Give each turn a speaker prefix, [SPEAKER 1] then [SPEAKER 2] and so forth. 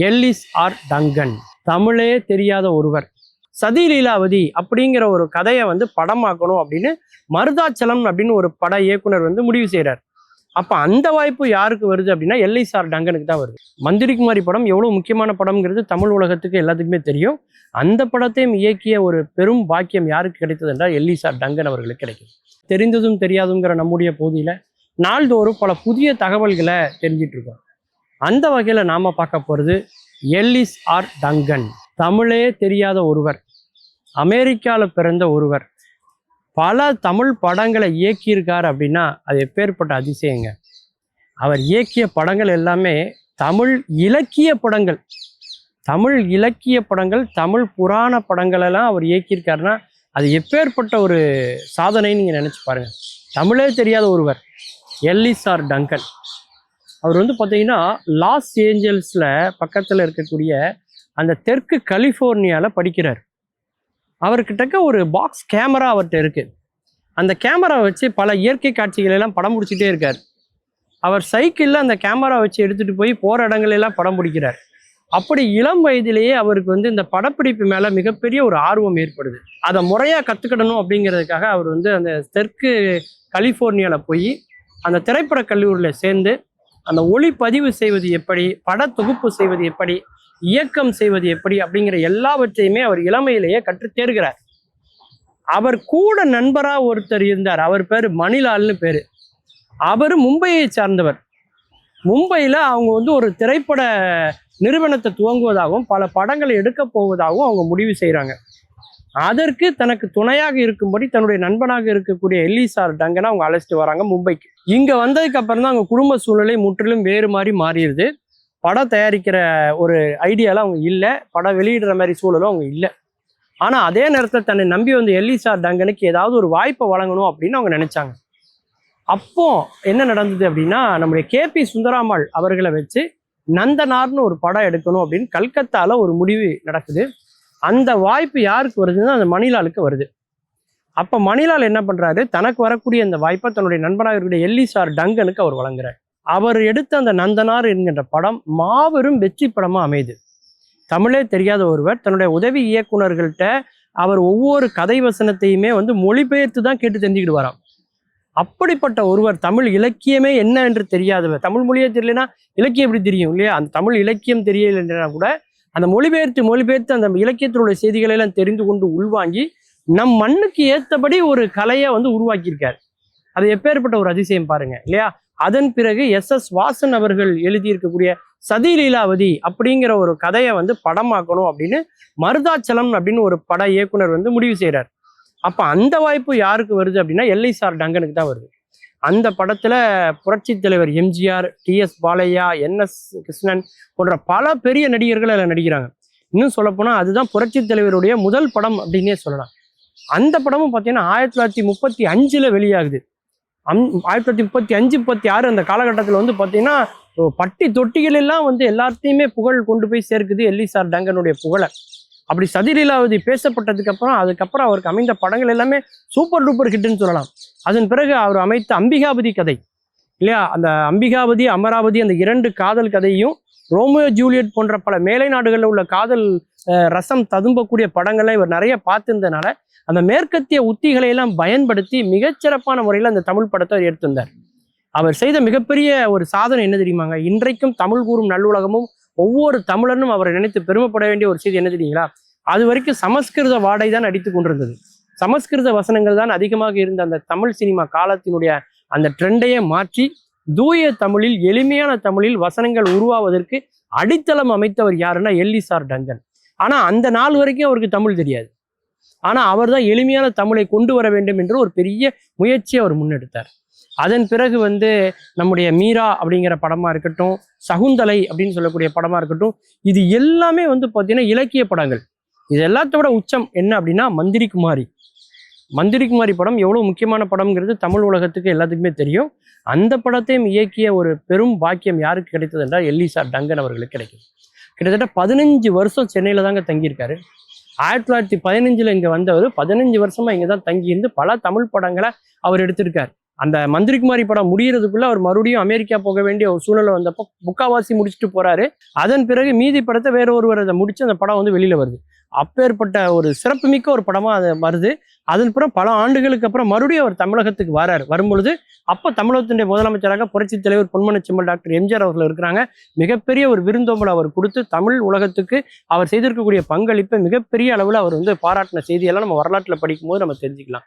[SPEAKER 1] Ellis R Dungan. தமிழே தெரியாத ஒருவர். சதி லீலாவதி அப்படிங்கிற ஒரு கதையை வந்து படமாக்கணும் அப்படின்னு மருதாச்சலம் அப்படின்னு ஒரு பட இயக்குனர் வந்து முடிவு செய்கிறார் அப்போ அந்த வாய்ப்பு யாருக்கு வருது அப்படின்னா எல்லிஸ் ஆர் டங்கனுக்கு தான் வருது. மந்திரி குமாரி படம் எவ்வளோ முக்கியமான படம்ங்கிறது தமிழ் உலகத்துக்கு எல்லாத்துக்குமே தெரியும். அந்த படத்தையும் இயக்கிய ஒரு பெரும் பாக்கியம் யாருக்கு கிடைத்தது என்றால் எல்லிஸ் ஆர் டங்கன் அவர்களுக்கு கிடைக்கும் தெரிந்ததும் தெரியாதுங்கிற நம்முடைய பகுதியில் நாள்தோறும் பல புதிய தகவல்களை தெரிஞ்சிட்ருக்கோம் அந்த வகையில் நாம் பார்க்க போகிறது எல்லிஸ் ஆர் டங்கன். தமிழே தெரியாத ஒருவர் அமெரிக்காவில் பிறந்த ஒருவர். பல தமிழ் படங்களை இயக்கியிருக்கார் அப்படின்னா அது எப்பேற்பட்ட அதிசயங்க. அவர் இயக்கிய படங்கள் எல்லாமே தமிழ் இலக்கிய படங்கள். தமிழ் இலக்கிய படங்கள் தமிழ் புராண படங்களெல்லாம் அவர் இயக்கியிருக்காருன்னா அது எப்பேற்பட்ட ஒரு சாதனைன்னு நீங்கள் நினச்சி பாருங்கள் தமிழே தெரியாத ஒருவர் எல்லிஸ் ஆர் டங்கன். அவர் வந்து பார்த்தீங்கன்னா லாஸ் ஏஞ்சல்ஸில் பக்கத்தில் இருக்கக்கூடிய அந்த தெற்கு கலிஃபோர்னியாவில் படிக்கிறார். அவர்கிட்டக்க ஒரு பாக்ஸ் கேமரா அவர்கிட்ட இருக்குது அந்த கேமரா வச்சு பல இயற்கை காட்சிகளெல்லாம் படம் பிடிச்சிட்டே இருக்கார். அவர் சைக்கிளில் அந்த கேமரா வச்சு எடுத்துகிட்டு போய் போகிற இடங்களெல்லாம் படம் பிடிக்கிறார். அப்படி இளம் வயதிலேயே அவருக்கு வந்து இந்த படப்பிடிப்பு மேலே மிகப்பெரிய ஒரு ஆர்வம் ஏற்படுது. அதை முறையாக கற்றுக்கிடணும் அப்படிங்கிறதுக்காக அவர் வந்து அந்த தெற்கு கலிஃபோர்னியாவில் போய் அந்த திரைப்பட கல்லூரியில் சேர்ந்து அந்த ஒளி பதிவு செய்வது எப்படி பட தொகுப்பு செய்வது எப்படி இயக்கம் செய்வது எப்படி அப்படிங்கிற எல்லாவற்றையுமே அவர் இளமையிலேயே கற்றுத் தேர்கிறார் அவர் கூட நண்பரா ஒருத்தர் இருந்தார். அவர் பேர் மணிலால்னு பேரு. அவர் மும்பையை சார்ந்தவர். மும்பையில் அவங்க வந்து ஒரு திரைப்பட நிறுவனத்தை துவங்குவதாகவும் பல படங்களை எடுக்க போவதாகவும் அவங்க முடிவு செய்கிறாங்க அதற்கு தனக்கு துணையாக இருக்கும்படி தன்னுடைய நண்பனாக இருக்கக்கூடிய எல்லிசார் டங்கனை அவங்க அழைச்சிட்டு வராங்க மும்பைக்கு. இங்கே வந்ததுக்கு அப்புறம் தான் அவங்க குடும்ப சூழ்நிலை முற்றிலும் வேறு மாதிரி மாறிடுது. படம் தயாரிக்கிற ஒரு ஐடியாலாம் அவங்க இல்லை. படம் வெளியிடுற மாதிரி சூழலும் அவங்க இல்லை. ஆனால் அதே நேரத்தில் தன்னை நம்பி வந்து எல்லிசார் டங்கனுக்கு ஏதாவது ஒரு வாய்ப்பை வழங்கணும் அப்படின்னு அவங்க நினச்சாங்க. அப்போ என்ன நடந்தது அப்படின்னா நம்முடைய கேபி சுந்தராமாள் அவர்களை வச்சு நந்தனார்னு ஒரு படம் எடுக்கணும் அப்படின்னு கல்கத்தால ஒரு முடிவு நடக்குது. அந்த வாய்ப்பு யாருக்கு வருதுன்னா அந்த மணிலாலுக்கு வருது. அப்போ மணிலால் என்ன பண்ணுறாரு தனக்கு வரக்கூடிய அந்த வாய்ப்பை தன்னுடைய நண்பனாக இருக்கக்கூடிய எல்லிசார் டங்கனுக்கு அவர் வழங்குறார். அவர் எடுத்த அந்த நந்தனார் என்கின்ற படம் மாபெரும் வெற்றி படமாக அமையுது தமிழே தெரியாத ஒருவர் தன்னுடைய உதவி இயக்குநர்கள்ட்ட அவர் ஒவ்வொரு கதை வசனத்தையுமே வந்து மொழிபெயர்த்து தான் கேட்டு தெரிஞ்சுக்கிட்டு வரான் அப்படிப்பட்ட ஒருவர் தமிழ் இலக்கியமே என்ன என்று தெரியாதவர் தமிழ் மொழியே தெரியலனா இலக்கியம் எப்படி தெரியும் இல்லையா? அந்த தமிழ் இலக்கியம் தெரியலைன்னா கூட அந்த மொழிபெயர்த்து மொழிபெயர்த்து அந்த இலக்கியத்தினுடைய செய்திகளை எல்லாம் தெரிந்து கொண்டு உள்வாங்கி நம் மண்ணுக்கு ஏற்றபடி ஒரு கலையை வந்து உருவாக்கியிருக்காரு. அது எப்பேற்பட்ட ஒரு அதிசயம் பாருங்க இல்லையா? அதன் பிறகு எஸ் எஸ் வாசன் அவர்கள் எழுதியிருக்கக்கூடிய சதி லீலாவதி அப்படிங்கிற ஒரு கதையை வந்து படமாக்கணும் அப்படின்னு மருதாச்சலம் அப்படின்னு ஒரு பட இயக்குனர் வந்து முடிவு செய்கிறார் அப்போ அந்த வாய்ப்பு யாருக்கு வருது அப்படின்னா எல்ஐசார் டங்கனுக்கு தான் வருது. அந்த படத்துல புரட்சி தலைவர் MGR T S Balaiah N S Krishnan போன்ற பல பெரிய நடிகர்கள் அதில் நடிக்கிறாங்க. இன்னும் சொல்லப்போனால் அதுதான் புரட்சி தலைவருடைய முதல் படம் அப்படின்னே சொல்லலாம். அந்த படமும் பார்த்தீங்கன்னா ஆயிரத்தி தொள்ளாயிரத்தி முப்பத்தி அஞ்சில் வெளியாகுது. அம் ஆயிரத்தி தொள்ளாயிரத்தி முப்பத்தி அஞ்சு முப்பத்தி ஆறு அந்த காலகட்டத்தில் வந்து பார்த்தீங்கன்னா பட்டி தொட்டிகள் எல்லாம் வந்து எல்லாத்தையுமே புகழ் கொண்டு போய் சேர்க்குது எல்லிசார் டங்கனுடைய புகழை. அப்படி சதிலீலாவதி பேசப்பட்டதுக்கு அப்புறம் அதுக்கப்புறம் அவருக்கு அமைந்த படங்கள் எல்லாமே சூப்பர் டூப்பர் ஹிட்னு சொல்லலாம். அதன் பிறகு அவர் அமைத்த அம்பிகாபதி கதை. இல்லையா? அந்த அம்பிகாபதி அமராவதி அந்த இரண்டு காதல் கதையும் ரோமியோ ஜூலியட் போன்ற பல மேலை நாடுகளில் உள்ள காதல் ரசம் ததும்பக்கூடிய படங்களை இவர் நிறைய பார்த்துருந்தனால அந்த மேற்கத்திய உத்திகளை எல்லாம் பயன்படுத்தி மிகச்சிறப்பான முறையில் அந்த தமிழ் படத்தை அவர் எடுத்திருந்தார். அவர் செய்த மிகப்பெரிய ஒரு சாதனை என்ன தெரியுமாங்க? இன்றைக்கும் தமிழ் கூறும் நல்லுலகமும் ஒவ்வொரு தமிழனும் அவரை நினைத்து பெருமைப்பட வேண்டிய ஒரு செய்தி என்ன தெரியுங்களா? அது வரைக்கும் சமஸ்கிருத வாடை தான் அடித்து கொண்டிருந்தது. சமஸ்கிருத வசனங்கள் தான் அதிகமாக இருந்த அந்த தமிழ் சினிமா காலத்தினுடைய அந்த ட்ரெண்டையே மாற்றி தூய தமிழில் எளிமையான தமிழில் வசனங்கள் உருவாவதற்கு அடித்தளம் அமைத்தவர் யாருன்னா எல்லிசார் டங்கன். ஆனால் அந்த நாள் வரைக்கும் அவருக்கு தமிழ் தெரியாது. ஆனால் அவர் தான் எளிமையான தமிழை கொண்டு வர வேண்டும் என்று ஒரு பெரிய முயற்சியை அவர் முன்னெடுத்தார். அதன் பிறகு வந்து நம்முடைய மீரா அப்படிங்கிற படமாக இருக்கட்டும் சகுந்தலை அப்படின்னு சொல்லக்கூடிய படமாக இருக்கட்டும் இது எல்லாமே வந்து பார்த்தீங்கன்னா இலக்கிய படங்கள். இது எல்லாத்தோட உச்சம் என்ன அப்படின்னா மந்திரி குமாரி மந்திரி குமாரி படம் எவ்வளோ முக்கியமான படம்ங்கிறது தமிழ் உலகத்துக்கு எல்லாத்துக்குமே தெரியும். அந்த படத்தையும் இயக்கிய ஒரு பெரும் பாக்கியம் யாருக்கு கிடைத்தது என்றால் எல்லிசா டங்கன் அவர்களுக்கு கிடைக்கும் கிட்டத்தட்ட பதினஞ்சு வருஷம் சென்னையில் தாங்க தங்கியிருக்காரு. ஆயிரத்தி தொள்ளாயிரத்தி பதினஞ்சில் இங்கே வந்தவர் பதினஞ்சு வருஷமாக இங்கே தான் தங்கியிருந்து பல தமிழ் படங்களை அவர் எடுத்திருக்கார். அந்த மந்திரிக்குமாரி படம் முடியறதுக்குள்ள அவர் மறுபடியும் அமெரிக்கா போக வேண்டிய ஒரு சூழ்நிலை வந்தப்போ முக்காவாசி முடிச்சுட்டு போறாரு. அதன் பிறகு மீதி படத்தை வேற ஒருவர் அதை முடிச்சு அந்த படம் வந்து வெளியில வருது. அப்பேற்பட்ட ஒரு சிறப்புமிக்க ஒரு படமாக அது வருது. அதன் பல ஆண்டுகளுக்கு அப்புறம் மறுபடியும் அவர் தமிழகத்துக்கு வராரு. வரும்பொழுது அப்போ தமிழகத்தினுடைய முதலமைச்சராக புரட்சி தலைவர் பொன்மன செம்மல் டாக்டர் எம்ஜிஆர் அவர்கள் இருக்கிறாங்க. மிகப்பெரிய ஒரு விருந்தோம்பல் அவர் கொடுத்து தமிழ் உலகத்துக்கு அவர் செய்திருக்கக்கூடிய பங்களிப்பை மிகப்பெரிய அளவில் அவர் வந்து பாராட்டின செய்தியெல்லாம் நம்ம வரலாற்றில் படிக்கும்போது நம்ம தெரிஞ்சுக்கலாம்.